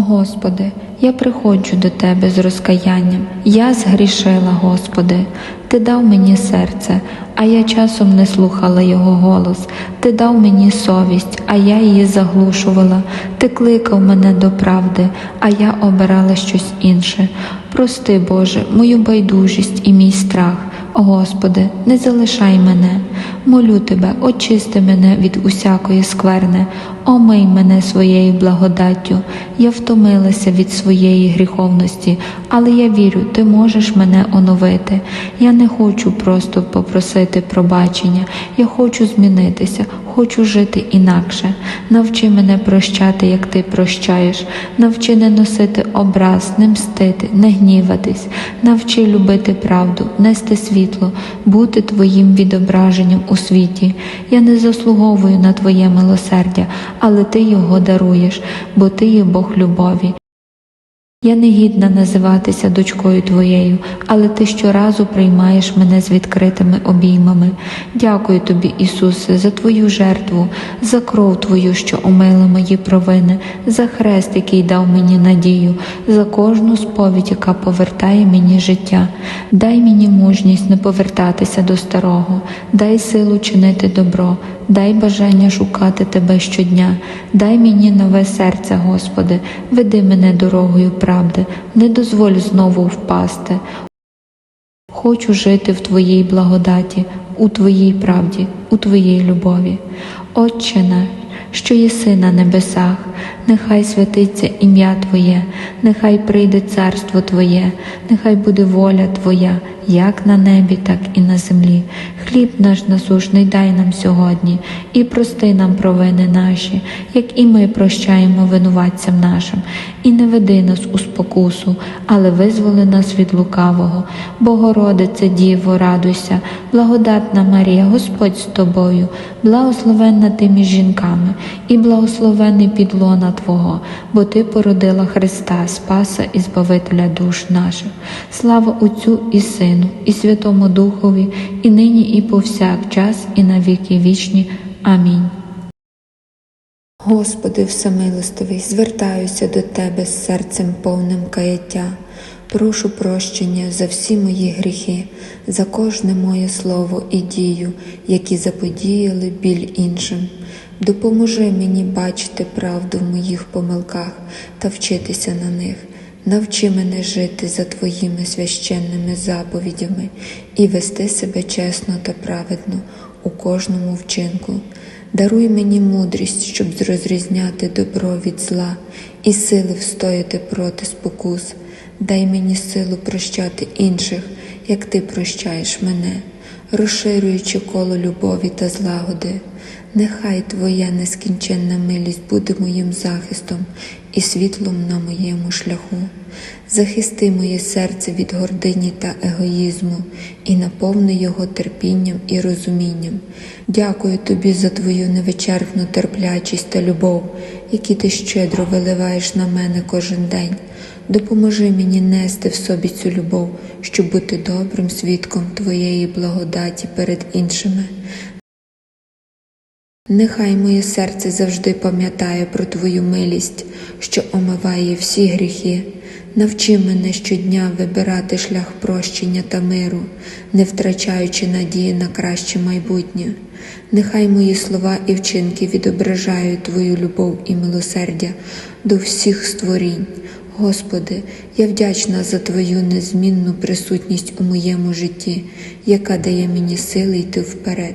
Господи, я приходжу до Тебе з розкаянням. Я згрішила, Господи. Ти дав мені серце, а я часом не слухала Його голос. Ти дав мені совість, а я її заглушувала. Ти кликав мене до правди, а я обирала щось інше. Прости, Боже, мою байдужість і мій страх. Господи, не залишай мене, молю Тебе, очисти мене від усякої скверни, омий мене своєю благодаттю. Я втомилася від своєї гріховності, але я вірю, Ти можеш мене оновити. Я не хочу просто попросити пробачення, я хочу змінитися, хочу жити інакше. Навчи мене прощати, як ти прощаєш, навчи не носити образ, не мстити, не гніватись, навчи любити правду, нести світло, бути твоїм відображенням у світі. Я не заслуговую на Твоє милосердя, але Ти його даруєш, бо Ти є Бог любові. Я не гідна називатися дочкою твоєю, але ти щоразу приймаєш мене з відкритими обіймами. Дякую тобі, Ісусе, за твою жертву, за кров Твою, що омила мої провини, за хрест, який дав мені надію, за кожну сповідь, яка повертає мені життя. Дай мені мужність не повертатися до старого, дай силу чинити добро, дай бажання шукати Тебе щодня, дай мені нове серце, Господи, веди мене дорогою правди, не дозволь знову впасти. Хочу жити в Твоїй благодаті, у Твоїй правді, у Твоїй любові. Отче наш, що єси на небесах, нехай святиться ім'я Твоє, нехай прийде царство Твоє, нехай буде воля Твоя, як на небі, так і на землі. Хліб наш насушний дай нам сьогодні, і прости нам провини наші, як і ми прощаємо винуватцям нашим, і не веди нас у спокусу, але визволи нас від лукавого. Богородице Діво, радуйся, благодатна Марія, Господь з тобою, благословенна ти між жінками, і благословений підлона Твого, бо Ти породила Христа, Спаса і Збавителя душ наших. Слава Отцю і Сину, і Святому Духові, і нині, і повсякчас, і на віки вічні. Амінь. Господи, всемилостивий, звертаюся до Тебе з серцем повним каяття. Прошу прощення за всі мої гріхи, за кожне моє слово і дію, які заподіяли біль іншим. Допоможи мені бачити правду в моїх помилках та вчитися на них. Навчи мене жити за Твоїми священними заповідями і вести себе чесно та праведно у кожному вчинку. Даруй мені мудрість, щоб розрізняти добро від зла і сили встояти проти спокус. Дай мені силу прощати інших, як ти прощаєш мене, розширюючи коло любові та злагоди. Нехай Твоя нескінченна милість буде моїм захистом і світлом на моєму шляху. Захисти моє серце від гордині та егоїзму і наповни його терпінням і розумінням. Дякую тобі за твою невичерпну терплячість та любов, які ти щедро виливаєш на мене кожен день. Допоможи мені нести в собі цю любов, щоб бути добрим свідком Твоєї благодаті перед іншими. Нехай моє серце завжди пам'ятає про Твою милість, що омиває всі гріхи. Навчи мене щодня вибирати шлях прощення та миру, не втрачаючи надії на краще майбутнє. Нехай мої слова і вчинки відображають Твою любов і милосердя до всіх створінь. Господи, я вдячна за Твою незмінну присутність у моєму житті, яка дає мені сили йти вперед.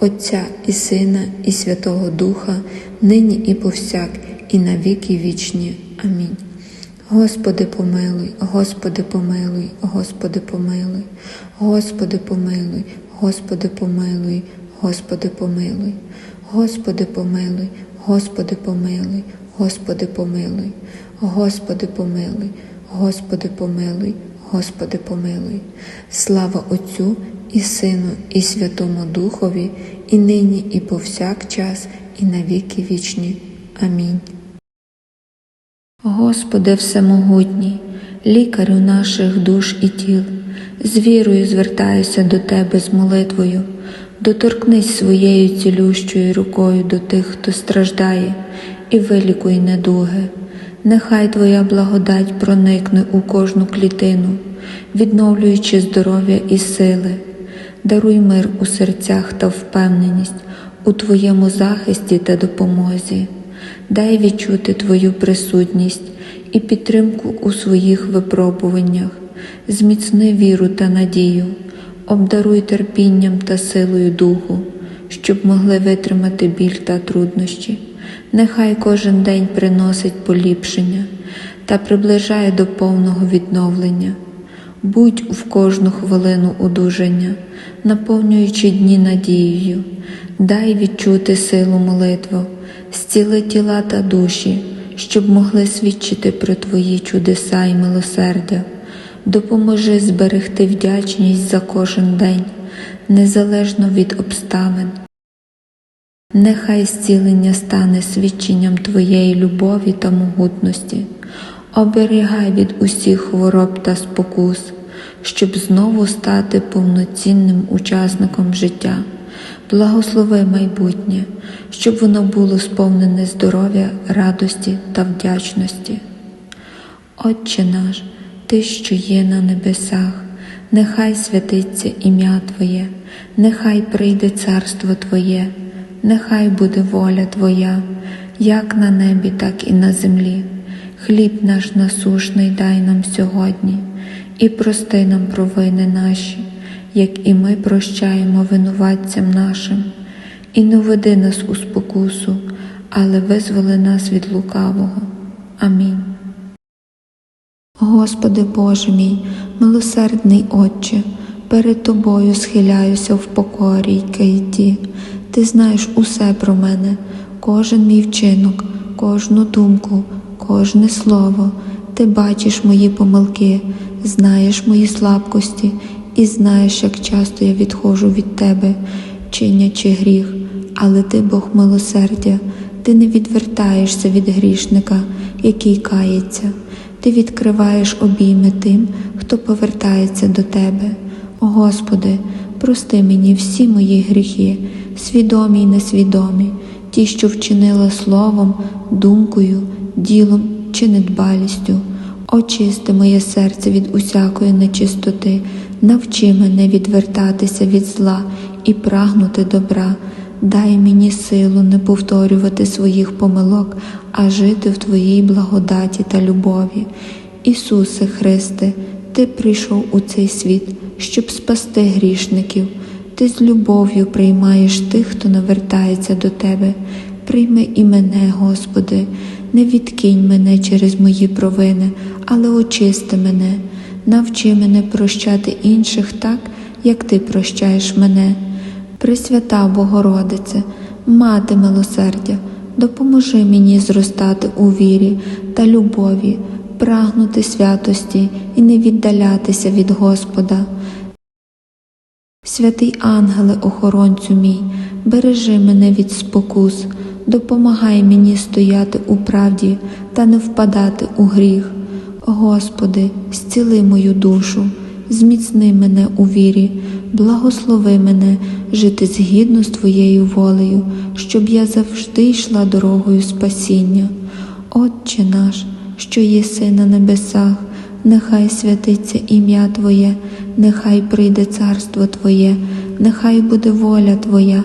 Отця і Сина, і Святого Духа, нині і повсяк, і на віки вічні. Амінь. Господи, помилуй, Господи, помилуй, Господи, помилуй, Господи, помилуй, Господи, помилуй, Господи, помилуй, Господи, помилуй, Господи, помилуй, Господи помилуй, Господи помилуй, Господи помилуй, Господи помилуй. Слава Отцю і Сину, і Святому Духові, і нині, і повсякчас, і на віки вічні. Амінь. Господи Всемогутній, лікарю наших душ і тіл, з вірою звертаюся до Тебе з молитвою, доторкнись своєю цілющою рукою до тих, хто страждає, і вилікуй недуги. Нехай Твоя благодать проникне у кожну клітину, відновлюючи здоров'я і сили. Даруй мир у серцях та впевненість у Твоєму захисті та допомозі. Дай відчути Твою присутність і підтримку у своїх випробуваннях, зміцни віру та надію, обдаруй терпінням та силою духу, щоб могли витримати біль та труднощі. Нехай кожен день приносить поліпшення та приближає до повного відновлення. Будь в кожну хвилину одужання, наповнюючи дні надією, дай відчути силу молитву, зціли тіла та душі, щоб могли свідчити про Твої чудеса і милосердя. Допоможи зберегти вдячність за кожен день, незалежно від обставин. Нехай зцілення стане свідченням Твоєї любові та могутності, оберігай від усіх хвороб та спокус, щоб знову стати повноцінним учасником життя. Благослови майбутнє, щоб воно було сповнене здоров'я, радості та вдячності. Отче наш, Ти, що є на небесах, нехай святиться ім'я Твоє, нехай прийде царство Твоє, нехай буде воля Твоя, як на небі, так і на землі. Хліб наш насушний дай нам сьогодні, і прости нам провини наші, як і ми прощаємо винуватцям нашим, і не веди нас у спокусу, але визволи нас від лукавого. Амінь. Господи Боже мій, милосердний Отче, перед Тобою схиляюся в покорі й кайті. Ти знаєш усе про мене, кожен мій вчинок, кожну думку, кожне слово. Ти бачиш мої помилки, знаєш мої слабкості і знаєш, як часто я відходжу від Тебе, чинячи гріх, але Ти Бог милосердя, Ти не відвертаєшся від грішника, який кається. Ти відкриваєш обійми тим, хто повертається до Тебе. О Господи, прости мені всі мої гріхи, свідомі й несвідомі, ті, що вчинила словом, думкою, ділом чи недбалістю. Очисти моє серце від усякої нечистоти, навчи мене відвертатися від зла і прагнути добра. Дай мені силу не повторювати своїх помилок, а жити в Твоїй благодаті та любові. Ісусе Христе, Ти прийшов у цей світ, щоб спасти грішників. Ти з любов'ю приймаєш тих, хто навертається до Тебе. Прийми і мене, Господи, не відкинь мене через мої провини, але очисти мене, навчи мене прощати інших так, як Ти прощаєш мене. Пресвята Богородице, Мати милосердя, допоможи мені зростати у вірі та любові, прагнути святості і не віддалятися від Господа. Святий ангеле, охоронцю мій, бережи мене від спокус, допомагай мені стояти у правді та не впадати у гріх. Господи, зціли мою душу, зміцни мене у вірі, благослови мене жити згідно з Твоєю волею, щоб я завжди йшла дорогою спасіння. Отче наш, що єси на небесах, нехай святиться ім'я Твоє, нехай прийде царство Твоє, нехай буде воля Твоя,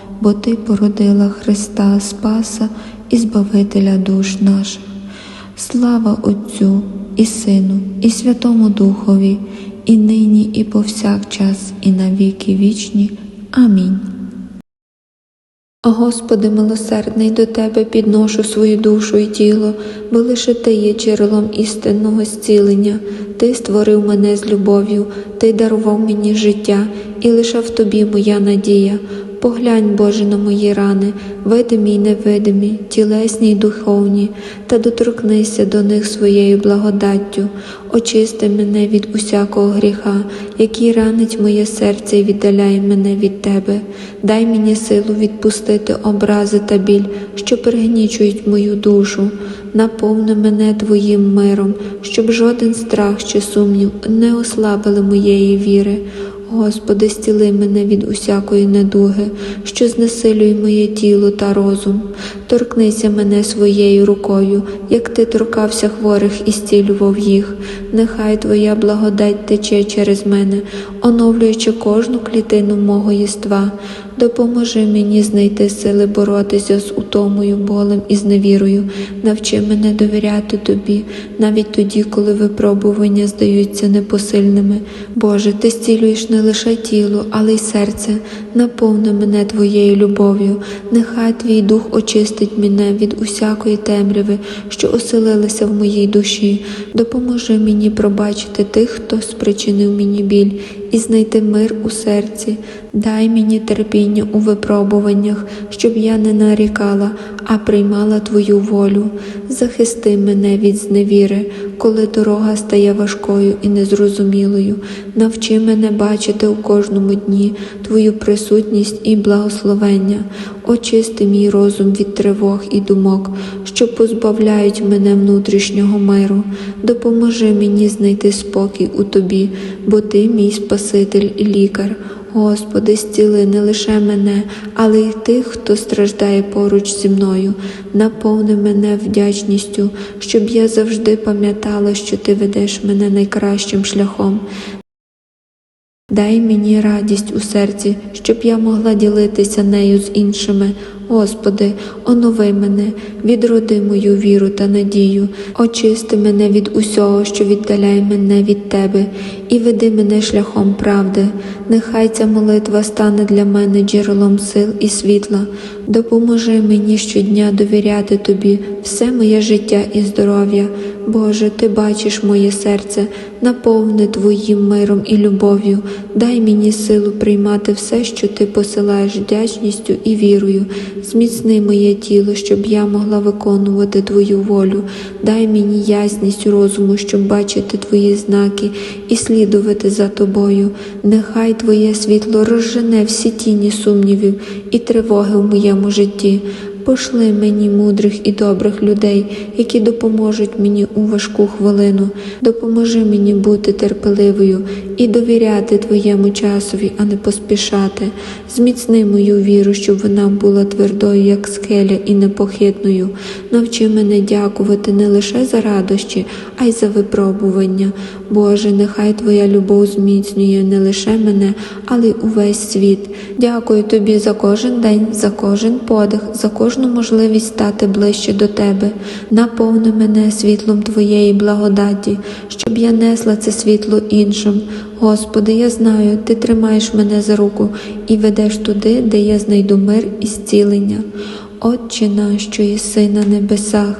бо Ти породила Христа Спаса і Збавителя душ наших. Слава Отцю і Сину, і Святому Духові, і нині, і повсякчас, і на віки вічні. Амінь. Господи милосердний, до Тебе підношу свою душу і тіло, бо лише Ти є джерелом істинного зцілення. Ти створив мене з любов'ю, Ти дарував мені життя, і лише в Тобі моя надія. Поглянь, Боже, на мої рани, видимі й невидимі, тілесні й духовні, та доторкнися до них своєю благодаттю, очисти мене від усякого гріха, який ранить моє серце і віддаляє мене від Тебе. Дай мені силу відпустити образи та біль, що пригнічують мою душу. Наповни мене Твоїм миром, щоб жоден страх чи сумнів не ослабили моєї віри. Господи, стіли мене від усякої недуги, що знесилює моє тіло та розум. Торкнися мене своєю рукою, як ти торкався хворих і зцілював їх. Нехай Твоя благодать тече через мене, оновлюючи кожну клітину мого єства. Допоможи мені знайти сили боротися з утомою, болем і зневірою. Навчи мене довіряти тобі, навіть тоді, коли випробування здаються непосильними. Боже, ти зцілюєш не лише тіло, але й серце. Наповни мене твоєю любов'ю. Нехай твій дух очистить мене від усякої темряви, що оселилася в моїй душі. Допоможи мені пробачити тих, хто спричинив мені біль, і знайти мир у серці. Дай мені терпіння у випробуваннях, щоб я не нарікала, а приймала Твою волю. Захисти мене від зневіри, коли дорога стає важкою і незрозумілою. Навчи мене бачити у кожному дні Твою присутність і благословення. Очисти мій розум від тривог і думок, що позбавляють мене внутрішнього миру. Допоможи мені знайти спокій у Тобі, бо Ти мій Спаситель і лікар. Господи, зціли не лише мене, але й тих, хто страждає поруч зі мною. Наповни мене вдячністю, щоб я завжди пам'ятала, що Ти ведеш мене найкращим шляхом. Дай мені радість у серці, щоб я могла ділитися нею з іншими. Господи, онови мене, відроди мою віру та надію, очисти мене від усього, що віддаляє мене від Тебе, і веди мене шляхом правди. Нехай ця молитва стане для мене джерелом сил і світла. Допоможи мені щодня довіряти Тобі все моє життя і здоров'я. Боже, Ти бачиш моє серце, наповни Твоїм миром і любов'ю. Дай мені силу приймати все, що Ти посилаєш вдячністю і вірою. Зміцни моє тіло, щоб я могла виконувати Твою волю. Дай мені ясність розуму, щоб бачити Твої знаки і слідувати за Тобою. Нехай Твоє світло розжене всі тіні сумнівів і тривоги в моєму житті. Пошли мені мудрих і добрих людей, які допоможуть мені у важку хвилину. Допоможи мені бути терпеливою і довіряти Твоєму часові, а не поспішати. Зміцни мою віру, щоб вона була твердою, як скеля, і непохитною. Навчи мене дякувати не лише за радощі, а й за випробування. Боже, нехай Твоя любов зміцнює не лише мене, але й увесь світ. Дякую Тобі за кожен день, за кожен подих, за кожну можливість стати ближче до Тебе. Наповни мене світлом Твоєї благодаті, щоб я несла це світло іншим. Господи, я знаю, Ти тримаєш мене за руку і ведеш туди, де я знайду мир і зцілення. Отче наш, що єси на небесах,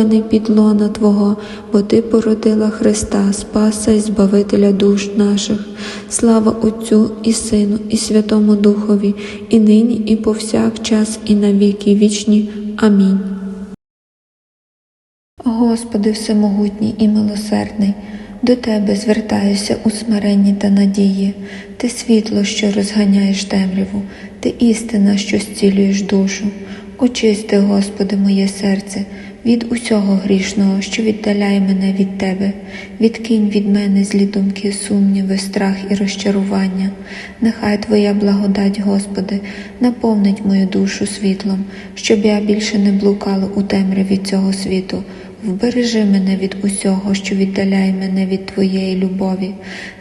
благословений підлона Твого, бо Ти породила Христа, Спаса і Збавителя душ наших. Слава Отцю і Сину, і Святому Духові, і нині, і повсякчас, і на віки вічні. Амінь. Господи Всемогутній і милосердний, до Тебе звертаюся у смиренні та надії. Ти світло, що розганяєш темряву, ти істина, що зцілюєш душу. Очисти, Господи, моє серце, від усього грішного, що віддаляє мене від Тебе. Відкинь від мене злі думки, сумніви, страх і розчарування. Нехай Твоя благодать, Господи, наповнить мою душу світлом, щоб я більше не блукала у темряві цього світу. Вбережи мене від усього, що віддаляє мене від Твоєї любові.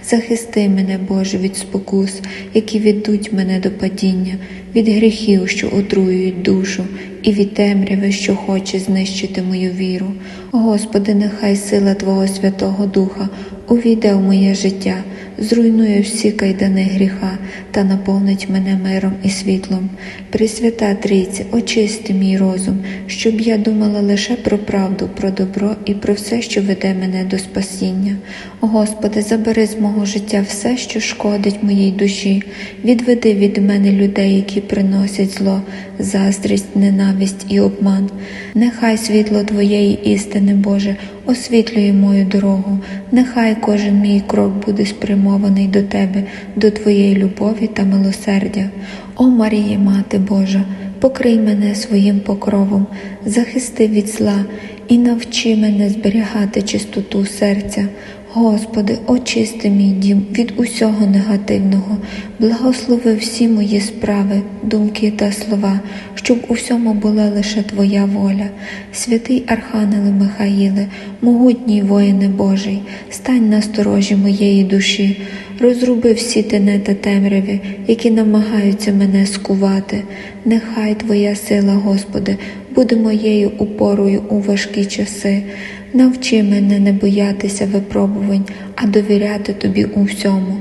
Захисти мене, Боже, від спокус, які ведуть мене до падіння, від гріхів, що отруюють душу, і від темряви, що хоче знищити мою віру. Господи, нехай сила Твого Святого Духа увійде в моє життя, зруйнує всі кайдани гріха та наповнить мене миром і світлом. Пресвята Трійці, очисти мій розум, щоб я думала лише про правду, про добро і про все, що веде мене до спасіння. Господи, забери з мого життя все, що шкодить моїй душі, відведи від мене людей, які приносять зло, заздрість, ненависть і обман. Нехай світло Твоєї істини, Боже, освітлює мою дорогу, нехай кожен мій крок буде спрямований до Тебе, до Твоєї любові та милосердя. О Марія, Мати Божа, покрий мене своїм покровом, захисти від зла і навчи мене зберігати чистоту серця. Господи, очисти мій дім від усього негативного, благослови всі мої справи, думки та слова, щоб у всьому була лише Твоя воля. Святий Архангеле Михаїле, могутній воїне Божий, стань на сторожі моєї душі, розруби всі тени та темряви, які намагаються мене скувати. Нехай Твоя сила, Господи, буде моєю упорою у важкі часи. Навчи мене не боятися випробувань, а довіряти Тобі у всьому.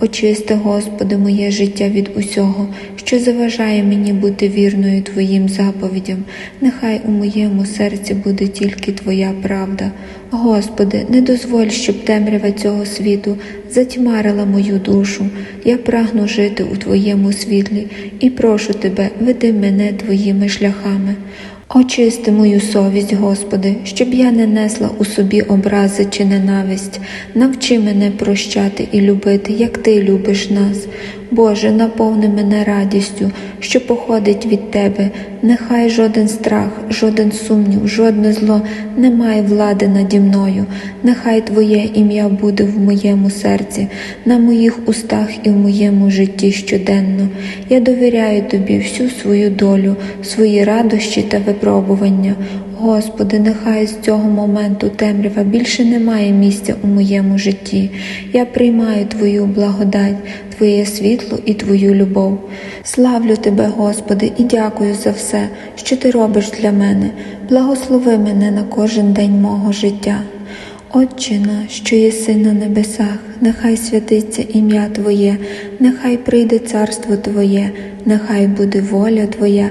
Очисти, Господи, моє життя від усього, що заважає мені бути вірною Твоїм заповідям. Нехай у моєму серці буде тільки Твоя правда. Господи, не дозволь, щоб темрява цього світу затьмарила мою душу. Я прагну жити у Твоєму світлі і прошу Тебе, веди мене Твоїми шляхами. Очисти мою совість, Господи, щоб я не несла у собі образи чи ненависть. Навчи мене прощати і любити, як Ти любиш нас. Боже, наповни мене радістю, що походить від Тебе. Нехай жоден страх, жоден сумнів, жодне зло не має влади наді мною. Нехай Твоє ім'я буде в моєму серці, на моїх устах і в моєму житті щоденно. Я довіряю Тобі всю свою долю, свої радощі та випробування. Господи, нехай з цього моменту темрява більше не має місця у моєму житті. Я приймаю Твою благодать, Твоє світло і Твою любов. Славлю Тебе, Господи, і дякую за все, що Ти робиш для мене. Благослови мене на кожен день мого життя. Отче наш, що єси на небесах, нехай святиться ім'я Твоє, нехай прийде царство Твоє, нехай буде воля Твоя,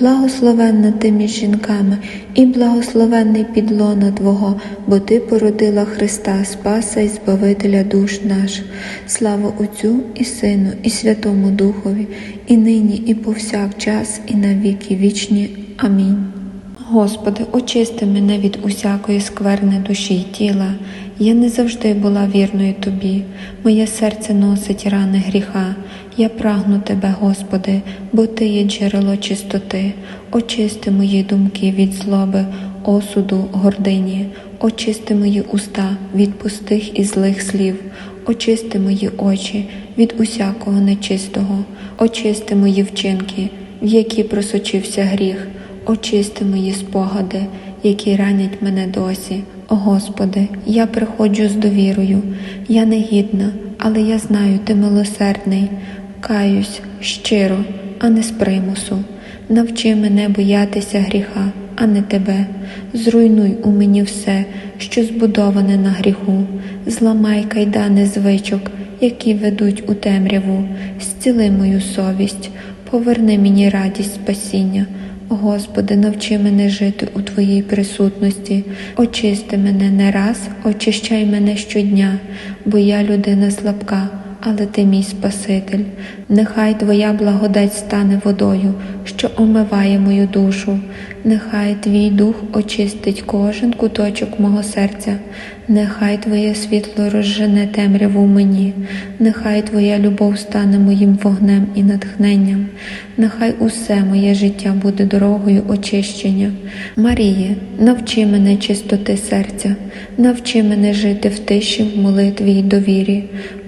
Благословенна ти між жінками, і благословенний підлона Твого, бо Ти породила Христа, Спаса і Збавителя душ наших. Слава Отцю і Сину, і Святому Духові, і нині, і повсякчас, і на віки вічні. Амінь. Господи, очисти мене від усякої скверни душі й тіла. Я не завжди була вірною Тобі. Моє серце носить рани гріха. Я прагну Тебе, Господи, бо Ти є джерело чистоти. Очисти мої думки від злоби, осуду, гордині. Очисти мої уста від пустих і злих слів. Очисти мої очі від усякого нечистого. Очисти мої вчинки, в які просочився гріх. Очисти мої спогади, які ранять мене досі. О Господи, я приходжу з довірою, я не гідна, але я знаю, Ти милосердний. Каюсь щиро, а не з примусу. Навчи мене боятися гріха, а не тебе. Зруйнуй у мені все, що збудоване на гріху, зламай кайдани звичок, які ведуть у темряву, зціли мою совість, поверни мені радість спасіння. Господи, навчи мене жити у Твоїй присутності, очисти мене не раз, очищай мене щодня, бо я людина слабка, але ти мій Спаситель. Нехай Твоя благодать стане водою, що омиває мою душу. Нехай Твій дух очистить кожен куточок мого серця. Нехай Твоє світло розжене темряву мені, нехай Твоя любов стане моїм вогнем і натхненням, нехай усе моє життя буде дорогою очищення. Маріє, навчи мене чистоти серця, навчи мене жити в тиші, в молитві й довірі,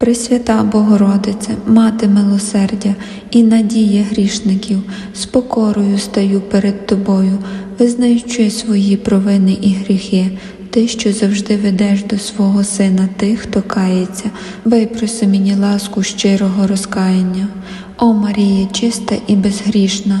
Пресвята Богородице, мати милосердя і надія грішників, з покорою стаю перед Тобою, визнаючи свої провини і гріхи. Ти, що завжди ведеш до свого сина тих, хто кається, випроси мені ласку щирого розкаяння. О Марія, чиста і безгрішна,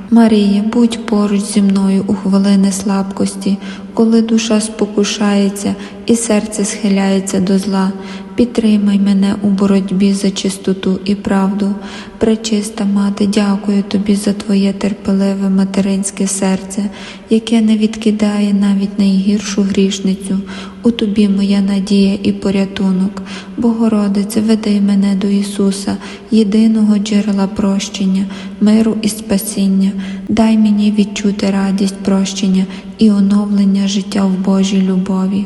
Марія, будь поруч зі мною у хвилини слабкості, коли душа спокушається і серце схиляється до зла. Підтримай мене у боротьбі за чистоту і правду. Пречиста мати, дякую тобі за твоє терпеливе материнське серце, яке не відкидає навіть найгіршу грішницю. У тобі моя надія і порятунок. Богородице, веди мене до Ісуса, єдиного джерела прощення, миру і спасіння. Дай мені відчути радість прощення і оновлення життя в Божій любові.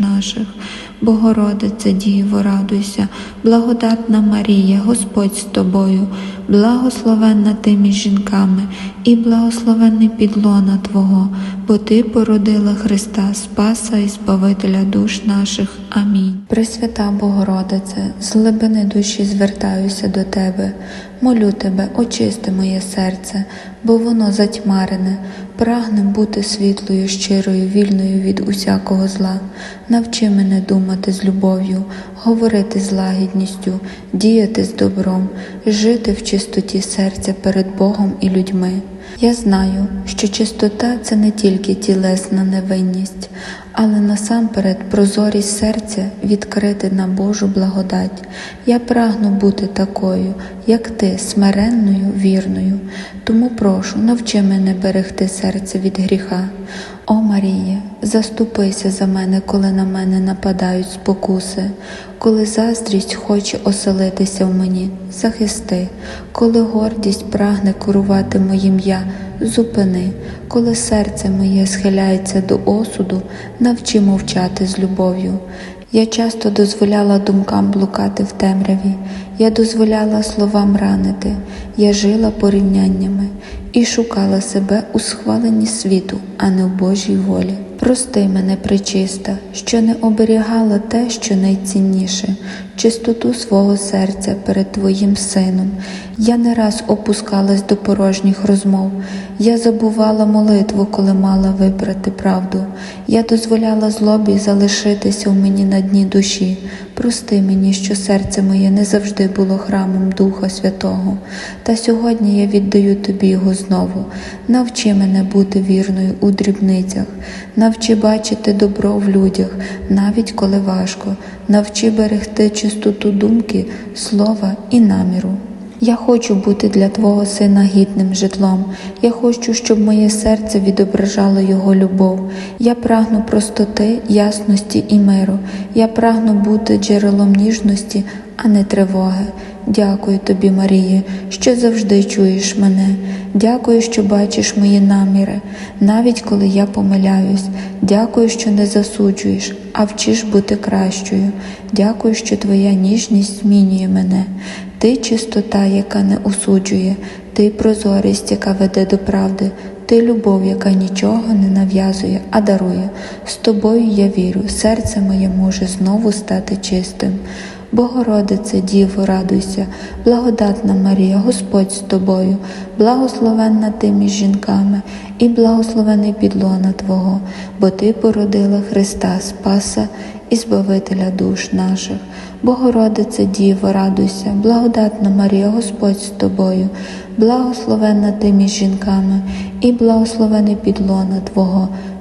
наших. Богородице Діво, радуйся, благодатна Марія, Господь з тобою, благословенна ти між жінками, і благословенний підлона Твого, бо Ти породила Христа Спаса і Збавителя душ наших. Амінь. Пресвята Богородице, з глибини душі звертаюся до Тебе, молю Тебе, очисти моє серце, бо воно затьмарене, прагне бути світлою, щирою, вільною від усякого зла. Навчи мене думати з любов'ю, говорити з лагідністю, діяти з добром, жити в чистоті серця перед Богом і людьми. Я знаю, що чистота це не тільки тілесна невинність, але насамперед прозорість серця відкрити на Божу благодать. Я прагну бути такою, як ти, смиренною, вірною. Тому прошу, навчи мене берегти серце від гріха. О Марія, заступися за мене, коли на мене нападають спокуси, коли заздрість хоче оселитися в мені, захисти, коли гордість прагне керувати моїм я, зупини, коли серце моє схиляється до осуду, навчи мовчати з любов'ю. Я часто дозволяла думкам блукати в темряві, я дозволяла словам ранити, я жила порівняннями і шукала себе у схваленні світу, а не в Божій волі. Прости мене, причиста, що не оберігала те, що найцінніше, чистоту свого серця перед Твоїм сином. Я не раз опускалась до порожніх розмов, я забувала молитву, коли мала вибрати правду. Я дозволяла злобі залишитися в мені на дні душі. Прости мені, що серце моє не завжди було храмом Духа Святого. Та сьогодні я віддаю тобі його знову. Навчи мене бути вірною у дрібницях, навчи бачити добро в людях, навіть коли важко, навчи берегти чистоту думки, слова і наміру. Я хочу бути для Твого сина гідним житлом. Я хочу, щоб моє серце відображало його любов. Я прагну простоти, ясності і миру. Я прагну бути джерелом ніжності, а не тривоги. Дякую тобі, Марія, що завжди чуєш мене. Дякую, що бачиш мої наміри, навіть коли я помиляюсь. Дякую, що не засуджуєш, а вчиш бути кращою. Дякую, що твоя ніжність змінює мене. Ти чистота, яка не осуджує, ти прозорість, яка веде до правди, ти любов, яка нічого не нав'язує, а дарує. З тобою я вірю, серце моє може знову стати чистим. Богородице, Діво, радуйся, благодатна Марія, Господь з тобою, благословенна ти між жінками, і благословений підлона Твого, бо Ти породила Христа Спаса і Збавителя душ наших. Богородице, Діво, радуйся, благодатна Марія, Господь з тобою, благословенна ти між жінками, і благословений підлона Твого,